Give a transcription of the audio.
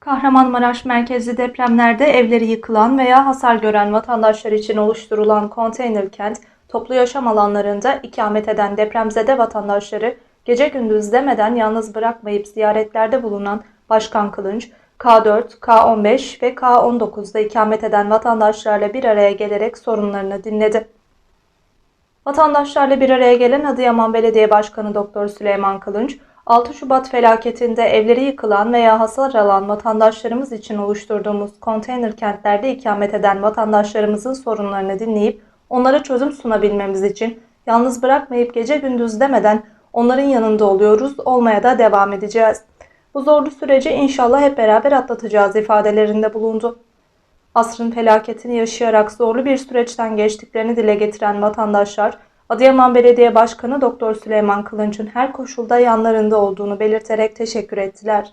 Kahramanmaraş merkezli depremlerde evleri yıkılan veya hasar gören vatandaşlar için oluşturulan konteyner kent, toplu yaşam alanlarında ikamet eden depremzede vatandaşları gece gündüz demeden yalnız bırakmayıp ziyaretlerde bulunan Başkan Kılınç, K4, K15 ve K19'da ikamet eden vatandaşlarla bir araya gelerek sorunlarını dinledi. Vatandaşlarla bir araya gelen Adıyaman Belediye Başkanı Doktor Süleyman Kılınç, 6 Şubat felaketinde evleri yıkılan veya hasar alan vatandaşlarımız için oluşturduğumuz konteyner kentlerde ikamet eden vatandaşlarımızın sorunlarını dinleyip onlara çözüm sunabilmemiz için yalnız bırakmayıp gece gündüz demeden onların yanında oluyoruz, olmaya da devam edeceğiz. Bu zorlu süreci inşallah hep beraber atlatacağız ifadelerinde bulundu. Asrın felaketini yaşayarak zorlu bir süreçten geçtiklerini dile getiren vatandaşlar, Adıyaman Belediye Başkanı Doktor Süleyman Kılınç'ın her koşulda yanlarında olduğunu belirterek teşekkür ettiler.